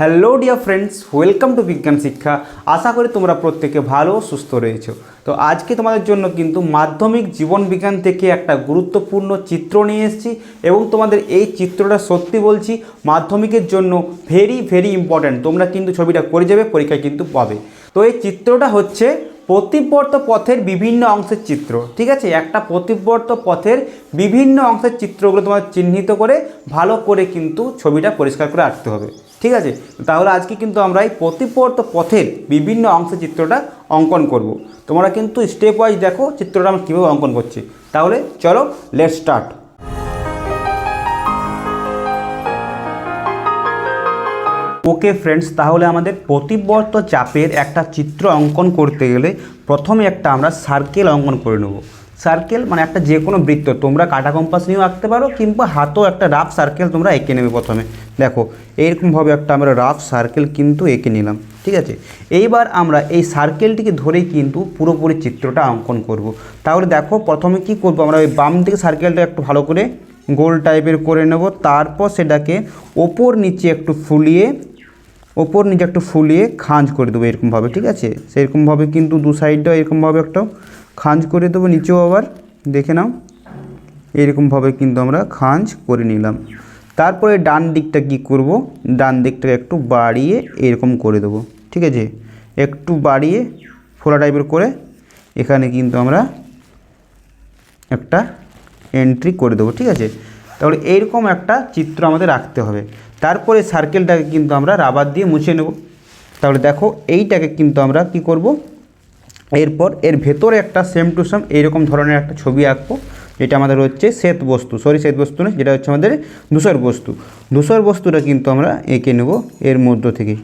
Hello dear friends welcome to বিজ্ঞান শিক্ষা আশা করি তোমরা প্রত্যেকে ভালো সুস্থ রয়েছো। তো আজকে তোমাদের জন্য কিন্তু মাধ্যমিক জীবন বিজ্ঞান থেকে একটা গুরুত্বপূর্ণ চিত্র নিয়ে এসেছি এবং তোমাদের এই চিত্রটা সত্যি বলছি, মাধ্যমিকের জন্য ভেরি ভেরি ইম্পর্ট্যান্ট তোমরা কিন্তু ছবিটা করে যাবে, পরীক্ষায় কিন্তু পাবে। তো এই চিত্রটা হচ্ছে প্রতিবর্ত পথের বিভিন্ন অংশের চিত্র, ঠিক আছে? একটা প্রতিবর্ত পথের বিভিন্ন অংশের চিত্রগুলো তোমার চিহ্নিত করে, ভালো করে কিন্তু ছবিটা পরিষ্কার করে আঁকতে হবে। ঠিক আছে? তাহলে আজকে কিন্তু আমরা এই প্রতিপর্ত পথের বিভিন্ন অংশের চিত্রটা অঙ্কন করব। তোমরা কিন্তু স্টেপ ওয়াইজ দেখো চিত্রটা আমরা কীভাবে অঙ্কন করছি। তাহলে চলো লেট স্টার্ট ওকে ফ্রেন্ডস তাহলে আমাদের প্রতিবর্ত চাপের একটা চিত্র অঙ্কন করতে গেলে প্রথমে একটা আমরা সার্কেল অঙ্কন করে নেব। সার্কেল মানে একটা যে কোনো বৃত্ত। তোমরা কাটা কম্পাস নিয়েও আঁকতে পারো, কিংবা হাতেও একটা রাফ সার্কেল তোমরা এঁকে নেবে প্রথমে। দেখো, এইরকমভাবে একটা আমরা রাফ সার্কেল কিন্তু এঁকে নিলাম, ঠিক আছে? এইবার আমরা এই সার্কেলটিকে ধরেই কিন্তু পুরোপুরি চিত্রটা অঙ্কন করব। তাহলে দেখো, প্রথমে কি করব আমরা, ওই বাম দিকে সার্কেলটা একটু ভালো করে গোল টাইপের করে নেব। তারপর সেটাকে ওপর নিচে একটু ফুলিয়ে, ওপর নিচে একটু ফুলিয়ে খাঁজ করে দেবো এরকমভাবে ঠিক আছে? সেরকমভাবে কিন্তু দু সাইডটাও এরকমভাবে একটা খাঁজ করে দেবো, নিচেও আবার দেখে নাও। এরকমভাবে কিন্তু আমরা খাঁজ করে নিলাম। তারপরে ডান দিকটা কি করব? ডান দিকটাকে একটু বাড়িয়ে এরকম করে দেবো, ঠিক আছে? একটু বাড়িয়ে ফোলা টাইপের করে এখানে কিন্তু আমরা একটা এন্ট্রি করে দেবো, ঠিক আছে? তাহলে এইরকম একটা চিত্র আমাদের রাখতে হবে। তারপরে সার্কেলটাকে কিন্তু আমরা রাবার দিয়ে মুছে নেব। তাহলে দেখো এইটাকে কিন্তু আমরা কি করব? এরপর এর ভেতরে একটা সেম টু সেম এইরকম ধরনের একটা ছবি আঁকবো, যেটা আমাদের হচ্ছে শ্বেত বস্তু সরি শ্বেত বস্তু নয়, যেটা হচ্ছে আমাদের ধূসর বস্তু। ধূসর বস্তুটা কিন্তু আমরা এঁকে নেব এর মধ্য থেকে।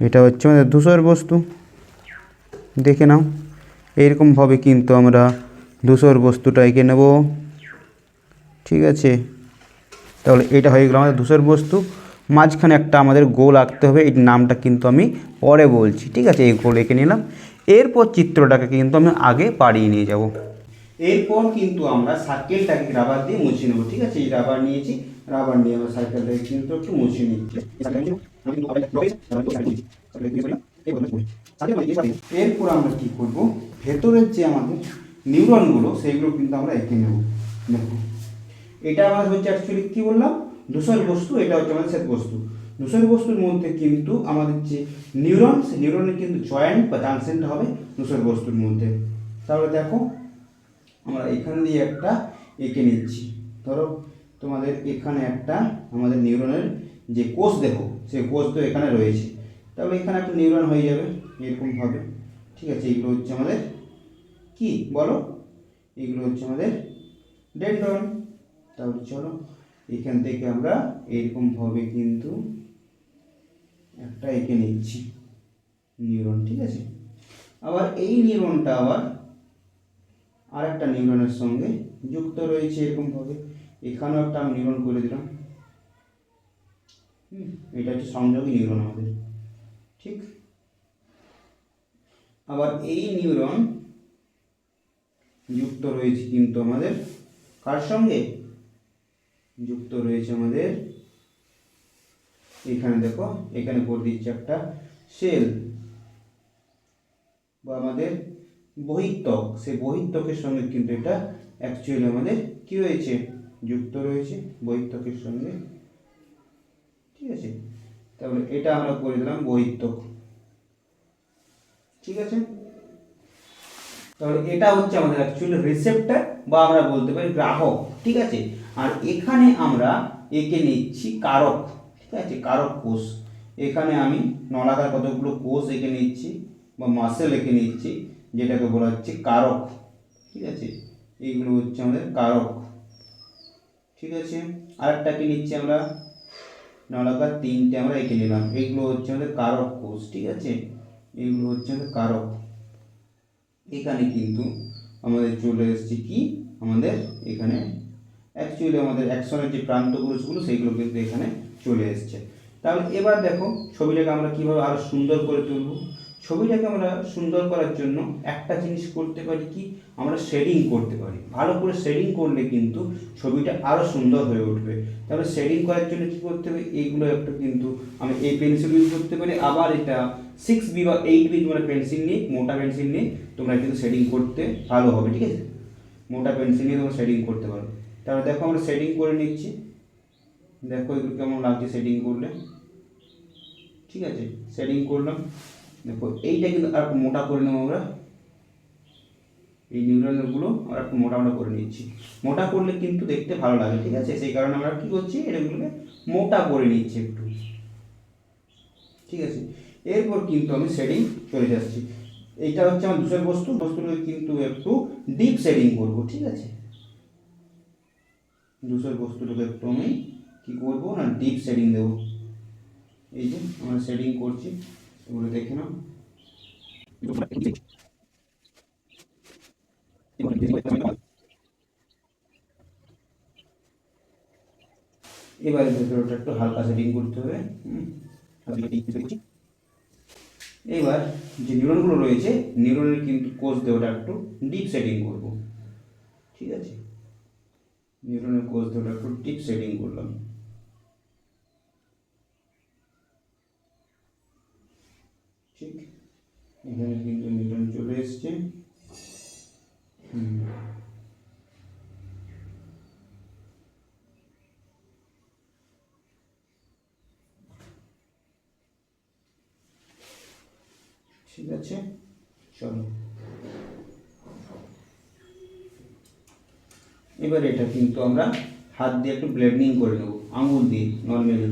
এটা হচ্ছে আমাদের ধূসর বস্তু। দেখে নাও এইরকমভাবে কিন্তু আমরা ধূসর বস্তুটা এঁকে নেব। ঠিক আছে? তাহলে এটা হয়ে গেল আমাদের ধূসর বস্তু। মাঝখানে একটা আমাদের গোল আঁকতে হবে এই নামটা কিন্তু আমি পরে বলছি। ঠিক আছে, এই গোল এঁকে নিলাম। এরপর চিত্রটাকে কিন্তু আমি আগে পাড়িয়ে নিয়ে যাব। এরপর কিন্তু আমরা সার্কেলটাকে রাবার দিয়ে মুছে নেব, ঠিক আছে? এই রাবার নিয়েছি রাবার নিয়ে আমরা সার্কেলটাকে কিন্তু একটু মুছে নিচ্ছি। এরপর আমরা কি করব? ভেতরের যে আমাদের নিউরনগুলো সেইগুলো কিন্তু আমরা এঁকে নেব। দেখো, এটা আমাদের হচ্ছে অ্যাকচুয়ালি কী বললাম? ধূসর বস্তু, এটা হচ্ছে আমাদের শ্বেত বস্তু ধূসর বস্তুর মধ্যে কিন্তু আমাদের যে নিউরন, সেই নিউরনের কিন্তু জয়েন্ট বা জাংশনটা হবে ধূসর বস্তুর মধ্যে। তাহলে দেখো, আমরা এখান দিয়ে একটা এঁকে নিচ্ছি। ধরো, তোমাদের এখানে একটা আমাদের নিউরনের যে কোষ, দেখো, সেই কোষ তো এখানে রয়েছে। তাহলে এখানে একটা নিউরন হয়ে যাবে এরকমভাবে ঠিক আছে, এগুলো হচ্ছে আমাদের কি? বলো? এগুলো হচ্ছে আমাদের ডেন্ড্রন। তাহলে চলো, এখান থেকে আমরা এরকমভাবে কিন্তু একটা এঁকে নিচ্ছি। নিউরন ঠিক আছে? আবার এই নিউরনটা আবার আর একটা নিউরনের সঙ্গে যুক্ত রয়েছে এরকমভাবে। এখানেও একটা আমি নিউরন করে দিলাম। হুম, এটা হচ্ছে সংযোগী নিউরন আমাদের ঠিক? আবার এই নিউরন যুক্ত রয়েছে কিন্তু আমাদের কার সঙ্গে? যুক্ত রয়েছে আমাদের এখানে দেখো, এখানে করে দিচ্ছে একটা সেল বা আমাদের বহিত্বক সেই বহিত্বকের সঙ্গে কিন্তু এটা অ্যাকচুয়ালি আমাদের কি হয়েছে যুক্ত রয়েছে বহিত্বকের সঙ্গে। ঠিক আছে? তাহলে এটা আমরা করে দিলাম বহিত্বক ঠিক আছে? তাহলে এটা হচ্ছে আমাদের অ্যাকচুয়ালি রিসেপ্টার বা আমরা বলতে পারি গ্রাহক। ঠিক আছে? আর এখানে আমরা এঁকে নিচ্ছি কারক। ঠিক আছে, কারক কোষ। এখানে আমি নলাকার কতগুলো কোষ এঁকে নিচ্ছি বা মাসেল এঁকে নিচ্ছি, যেটাকে বলা হচ্ছে কারক। ঠিক আছে? এইগুলো হচ্ছে আমাদের কারক। ঠিক আছে? আরেকটা কি নিচ্ছি আমরা? নলাকার তিনটে আমরা এঁকে নিলাম। এইগুলো হচ্ছে আমাদের কারক কোষ। ঠিক আছে? এইগুলো হচ্ছে আমাদের কারক। এখানে কিন্তু আমাদের চলে এসেছে কি? আমাদের এখানে অ্যাকচুয়ালি আমাদের অ্যাকশনের যে প্রান্তগুলোগুলো সেইগুলো কিন্তু এখানে চলে এসছে। তাহলে এবার দেখো ছবিটাকে আমরা কীভাবে আরও সুন্দর করে তুলব। ছবিটাকে আমরা সুন্দর করার জন্য একটা জিনিস করতে পারি কি? আমরা শেডিং করতে পারি। ভালো করে শেডিং করলে কিন্তু ছবিটা আরও সুন্দর হয়ে উঠবে। তাহলে শেডিং করার জন্য কী করতে হবে? এইগুলো একটা কিন্তু আমি এই পেন্সিল ইউজ করতে পারি। আবার এটা সিক্স বি বা এইট বি তোমরা পেন্সিল নিয়ে, মোটা পেন্সিল নিয়ে তোমরা কিন্তু শেডিং করতে ভালো হবে, ঠিক আছে? মোটা পেন্সিল নিয়ে তোমরা শেডিং করতে পারো। তাহলে দেখো আমরা শেডিং করে নিচ্ছি। দেখো এগুলো কেমন লাগছে শেডিং করলে। ঠিক আছে শেডিং করলাম। দেখো, এইটা কিন্তু আর একটু মোটা করে নেব আমরা। এই নিউরনগুলো আমরা একটু মোটা মোটা করে নিচ্ছি। মোটা করলে কিন্তু দেখতে ভালো লাগে, ঠিক আছে? সেই কারণে আমরা কী করছি, এটাগুলোকে মোটা করে নিচ্ছি একটু। ঠিক আছে? এরপর কিন্তু আমি শেডিং চলে যাচ্ছি। এইটা হচ্ছে আমার দুসের বস্তু বস্তুটাকে কিন্তু একটু ডিপ শেডিং করব, ঠিক আছে? দুসের বস্তুটাকে একটু আমি কী করব না ডিপ শেডিং দেবো। এই যে আমরা শেডিং করছি, এগুলো দেখে নাও। এবারে ভেতরটা একটু হালকা সেটিং করতে হবে। এবার যে নিউরনগুলো রয়েছে নিউরনের কিন্তু কোষ দেওয়াটা একটু ডিপ সেটিং করব। ঠিক আছে? নিউরনের কোষ দেওয়াটা একটু ডিপ সেটিং করলাম ঠিক এখানে কিন্তু নিউরন চলে এসছে। ঠিক আছে, চলো। এবার এটা কিন্তু আমরা হাত দিয়ে একটু ব্লেন্ডিং করে নেব, আঙুল দিয়ে নর্মালি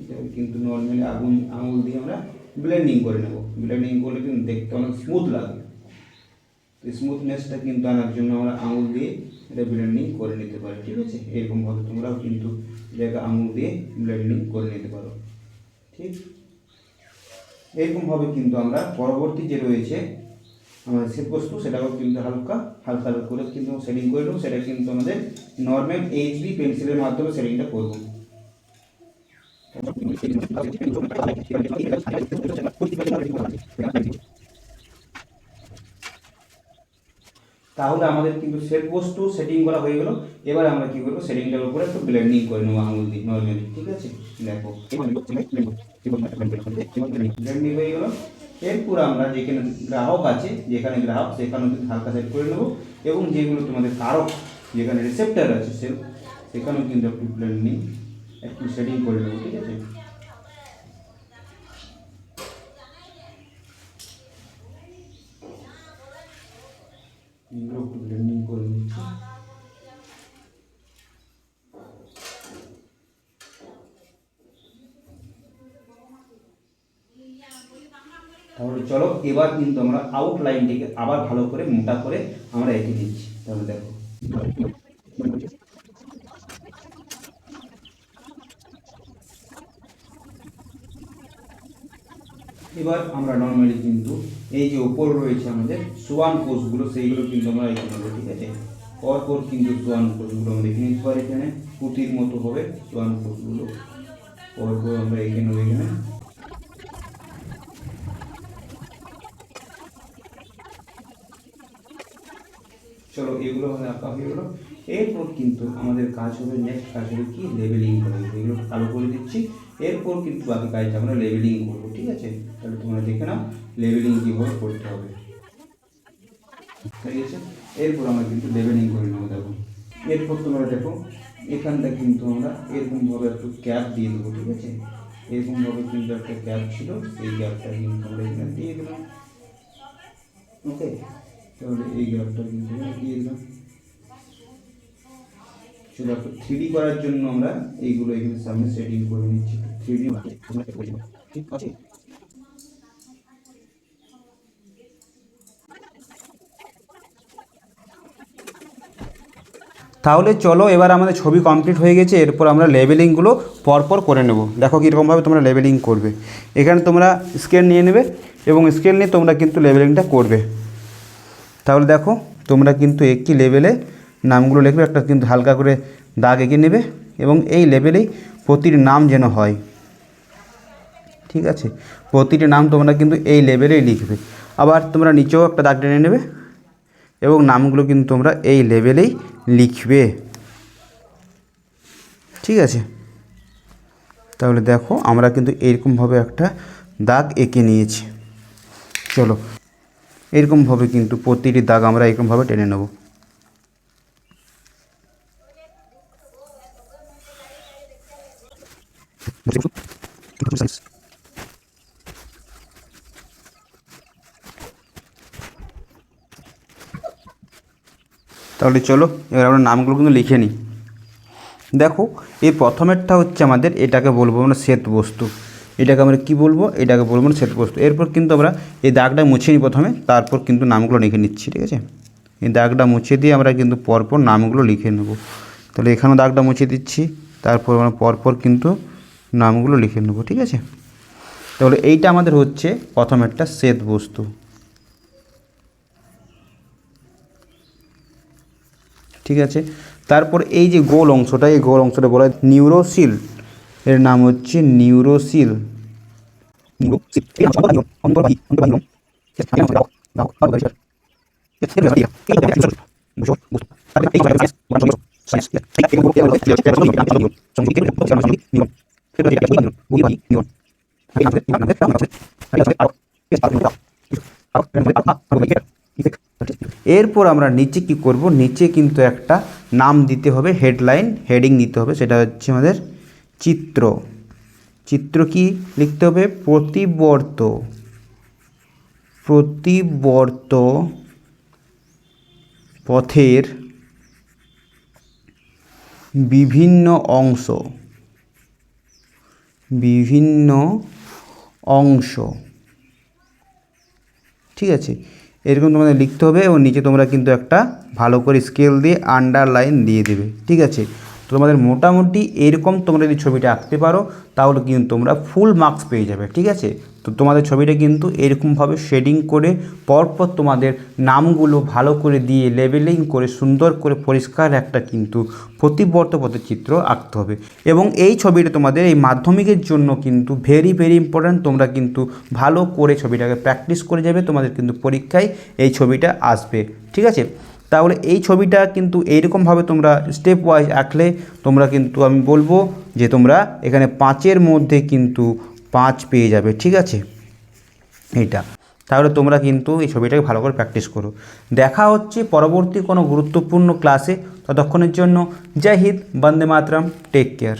এটা কিন্তু নর্মালি আগুন, আঙুল দিয়ে আমরা ব্লেন্ডিং করে নেব। ব্লেন্ডিং করলে কিন্তু দেখতে অনেক স্মুথ লাগবে। স্মুথনেসটা কিন্তু আনার জন্য আমরা আঙুল দিয়ে এটা ব্লেন্ডিং করে নিতে পারি, ঠিক আছে? এরকমভাবে তোমরাও কিন্তু এটাকে আঙুল দিয়ে ব্লেন্ডিং করে নিতে পারো, ঠিক? এরকমভাবে কিন্তু আমরা পরবর্তী যে রয়েছে আমাদের শ্বেত বস্তু সেটাও কিন্তু হালকা হালকা হালকা করে কিন্তু শেডিং করে নেব। সেটা কিন্তু আমাদের নর্মাল এইচবি পেন্সিলের মাধ্যমে শেডিংটা করব। তাহলে আমাদের কিন্তু সেট বস্তু সেটিং করা হয়ে গেল। এবার আমরা কি করব? সেটিংটার উপরে একটু ব্লেন্ডিং করে নেব আঙুল দিয়ে নর্মালি ঠিক আছে? দেখো। ব্লেন্ডিং হয়ে গেল। এরপর আমরা যেখানে গ্রাহক আছে, যেখানে গ্রাহক, সেখানে কিন্তু হালকা সেট করে নেব। এবং যেগুলো তোমাদের কারক, যেখানে রিসেপ্টার আছে সে সেখানেও কিন্তু একটু ব্লেন্ডিং একটু সেটিং করে নেব, ঠিক আছে? তাহলে চলো, এবার কিন্তু আমরা আউটলাইনটিকে আবার ভালো করে মোটা করে আমরা এঁকে দিচ্ছি তাহলে দেখো এবার আমরা নর্মালি কিন্তু এই যে ওপর রয়েছে আমাদের সোয়ান কোষগুলো, সেইগুলো কিন্তু আমরা এখানে নেব ঠিক আছে? পরপর কিন্তু সোয়ান কোষগুলো আমরা দেখে নিতে পারি এখানে। পুঁতির মতো হবে সোয়ান কোষগুলো। পরপর আমরা এখানে এখানে। চলো, এগুলো হলে আঁকা, হয়ে গেলো। এরপর কিন্তু আমাদের কাজ হবে নেক্সট কাজ হবে কি? লেবেলিং করা। এগুলো কালো করে দিচ্ছি। এরপর কিন্তু বাকি কাজটা আমরা লেবেলিং করব, ঠিক আছে? তাহলে তোমরা দেখে নাও লেবেলিং কীভাবে করতে হবে। ঠিক আছে? এরপর আমরা কিন্তু লেবেলিং করে নেব, দেখো। এরপর তোমরা দেখো, এখানটা কিন্তু আমরা এরকমভাবে একটু ক্যাপ দিয়ে দেবো, ঠিক আছে? এরকমভাবে কিন্তু একটা ক্যাপ ছিল, এই ক্যাপটা কিন্তু আমরা এখানে দিয়ে দিলাম। ওকে? তাহলে এই গ্রাফটা কিন্তু দিয়ে দিলাম। চলো একটু থ্রি করার জন্য আমরা এইগুলো এখানে সামনে সেটিং করে নিচ্ছি। থ্রি ডি ঠিক আছে? তাহলে চলো, এবার আমাদের ছবি কমপ্লিট হয়ে গেছে। এরপর আমরা লেবেলিংগুলো পরপর করে নেব। দেখো কীরকমভাবে তোমরা লেবেলিং করবে। এখানে তোমরা স্কেল নিয়ে নেবে এবং স্কেল নিয়ে তোমরা কিন্তু লেবেলিংটা করবে। তাহলে দেখো, তোমরা কিন্তু একই লেভেলে নামগুলো লিখবে, একটা কিন্তু হালকা করে দাগ এঁকে নেবে এবং এই লেভেলেই প্রতির নাম যেন হয়। ঠিক আছে? প্রতিটি নাম তোমরা কিন্তু এই লেভেলেই লিখবে। আবার তোমরা নিচেও একটা দাগ টেনে নেবে এবং নামগুলো কিন্তু তোমরা এই লেভেলেই লিখবে। ঠিক আছে? তাহলে দেখো, আমরা কিন্তু এরকমভাবে একটা দাগ এঁকে নিয়েছি। চলো, এরকমভাবে কিন্তু প্রতিটি দাগ আমরা এরকমভাবে টেনে নেব। তাহলে চলো, এবার আমরা নামগুলো কিন্তু লিখে নিই। দেখো, এই প্রথমেরটা হচ্ছে আমাদের এটাকে বলব আমরা শ্বেত বস্তু। এটাকে আমরা কি বলব? এটাকে বলব না শ্বেত বস্তু। এরপর কিন্তু আমরা এই দাগটা মুছে নিই প্রথমে, তারপর কিন্তু নামগুলো লিখে নিচ্ছি, ঠিক আছে? এই দাগটা মুছে দিয়ে আমরা কিন্তু পরপর নামগুলো লিখে নেব। তাহলে এখানেও দাগটা মুছে দিচ্ছি, তারপর আমরা পরপর কিন্তু নামগুলো লিখে নেব, ঠিক আছে? তাহলে এইটা আমাদের হচ্ছে প্রথম একটা শ্বেত বস্তু। ঠিক আছে তারপর এই যে গোল অংশটা এই গোল অংশটা বলা হয় নিউরোসিল এর নাম হচ্ছে নিউরোসিল এরপর আমরা নিচে কি করব? নিচে কিন্তু একটা নাম দিতে হবে হেডলাইন হেডিং দিতে হবে, সেটা হচ্ছে আমাদের চিত্র। চিত্র কি লিখতে হবে? প্রতিবর্ত প্রতিবর্ত পথের বিভিন্ন অংশ বিভিন্ন অংশ। ঠিক আছে? এরকম তোমাদের লিখতে হবে এবং নিচে তোমরা কিন্তু একটা ভালো করে স্কেল দিয়ে আন্ডারলাইন দিয়ে দেবে, ঠিক আছে? তো তোমাদের মোটামুটি এরকম তোমরা যদি ছবিটা আঁকতে পারো, তাহলে কিন্তু তোমরা ফুল মার্কস পেয়ে যাবে, ঠিক আছে? তো তোমাদের ছবিটা কিন্তু এরকমভাবে শেডিং করে পরপর তোমাদের নামগুলো ভালো করে দিয়ে লেবেলিং করে সুন্দর করে পরিষ্কার একটা কিন্তু প্রতিবর্ত চিত্র আঁকতে হবে। এবং এই ছবিটা তোমাদের এই মাধ্যমিকের জন্য কিন্তু ভেরি ভেরি ইম্পর্ট্যান্ট তোমরা কিন্তু ভালো করে ছবিটাকে প্র্যাকটিস করে যাবে, তোমাদের কিন্তু পরীক্ষায় এই ছবিটা আসবে, ঠিক আছে? তাহলে এই ছবিটা কিন্তু এইরকমভাবে তোমরা স্টেপ ওয়াইজ আঁকলে তোমরা কিন্তু, আমি বলব যে তোমরা এখানে পাঁচের মধ্যে কিন্তু পাঁচ পেয়ে যাবে, ঠিক আছে? এইটা। তাহলে তোমরা কিন্তু এই ছবিটাকে ভালো করে প্র্যাকটিস করো। দেখা হচ্ছে পরবর্তী কোনো গুরুত্বপূর্ণ ক্লাসে ততক্ষণের জন্য জয় হিন্দ, বন্দে মাতরম টেক কেয়ার